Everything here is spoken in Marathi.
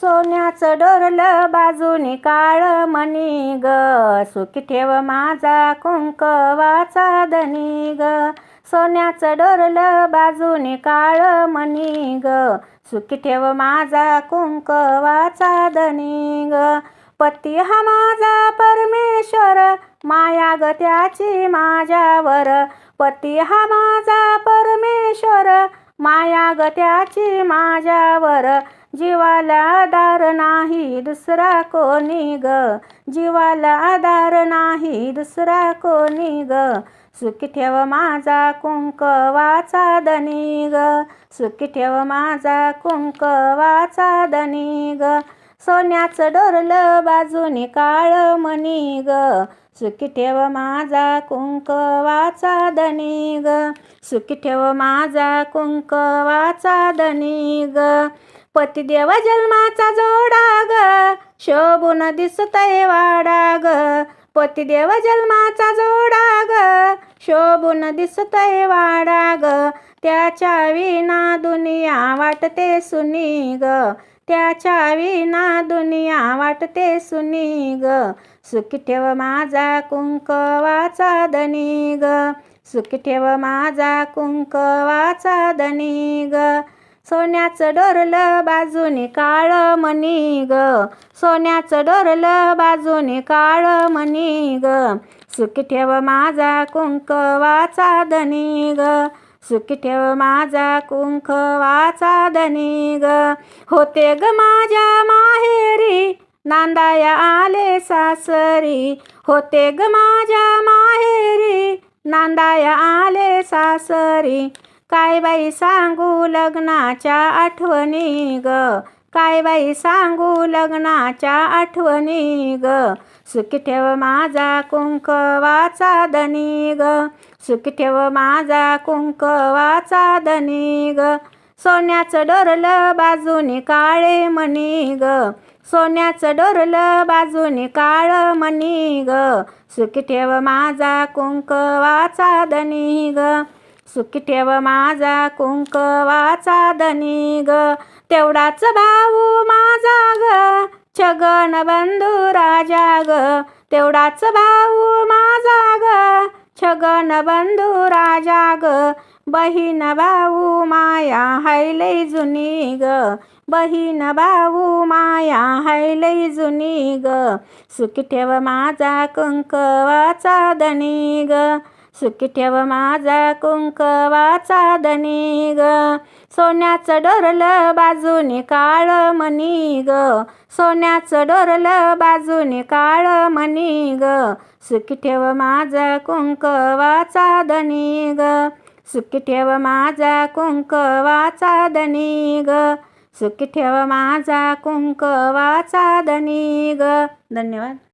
सोन्याचं डोरलं बाजूने काळ मणी ग. सुखी ठेव माझा कुंकवाचा धनी ग. सोन्याचं डोरलं बाजूने काळ मणी ग. सुखी ठेव माझा कुंकवाचा धनी ग. पती हा माझा परमेश्वर माया ग त्याची माझ्यावर. पती हा माझा परमेश्वर माया ग त्याची माझ्यावर. जीवाला आधार नाही दुसरा कोणी ग? जीवाला आधार नाही दुसरा कोणी ग? सुखी ठेव माझा कुंकवाचा धनी ग. सुखी ठेव माझा कुंकवाचा धनी ग. सोन्याचं डोरलं बाजूने काळ मणी ग. सुखी ठेव माझा कुंकवाचा धनी ग. सुखी ठेव माझा कुंकवाचा धनी ग. पतिदेव जन्माचा जोडा ग शोभून दिसतय वाडा ग पतिदेव जन्माचा जोडा ग शोभून दिसतय वाडा ग त्याच्या विना दुनिया वाटते सुनी ग त्याच्या विना दुनिया वाटते सुनी ग सुखी ठेव माझा कुंकवाचा धनी ग सुखी ठेव माझा कुंकवाचा धनी ग सोन्याचं डोरलं बाजूने काळ मणी ग. सोन्याचं डोरलं बाजूने काळ मणी ग. सुखी ठेव माझा कुंकवाचा धनी ग. सुखी ठेव माझा कुंकवाचा धनी ग. होते ग माझ्या माहेरी नांदाया आले सासरी. होते ग माझ्या माहेरी नांदाया आले सासरी. काय बाई सांगू लग्नाच्या आठवणी ग? काय बाई सांगू लग्नाच्या आठवणी ग? सुखी ठेव माझा कुंकवाचा धनी ग. सुखी ठेव माझा कुंकवाचा धनी ग. सोन्याचं डोरलं बाजूने काळे मणी ग. सोन्याचं डोरलं बाजूने काळ मणी ग. सुखी ठेव माझा कुंकवाचा धनी ग. सुखी ठेव माझा कुंकवाचा धनी ग. तेवढाच भाऊ माझा ग. छगन बंधू राजा ग. तेवढाच भाऊ माझा ग. छगन बंधू राजा ग. बहीण भाऊ माया हाय लई जुनी ग. बहीण भाऊ माया हाय लई जुनी ग. सुखी ठेव माझा कुंकवाचा धनी ग. सुखी ठेव माझा कुंकवाचा धनी ग सोन्याचं डोरलं बाजूने काळ मनी ग सोन्याचं डोरलं बाजूने काळ मनी ग सुखी ठेव माझा कुंकवाचा धनी ग सुखी ठेव माझा कुंकवाचा धनी ग सुखी ठेव माझा कुंकवाचा धनी ग धन्यवाद.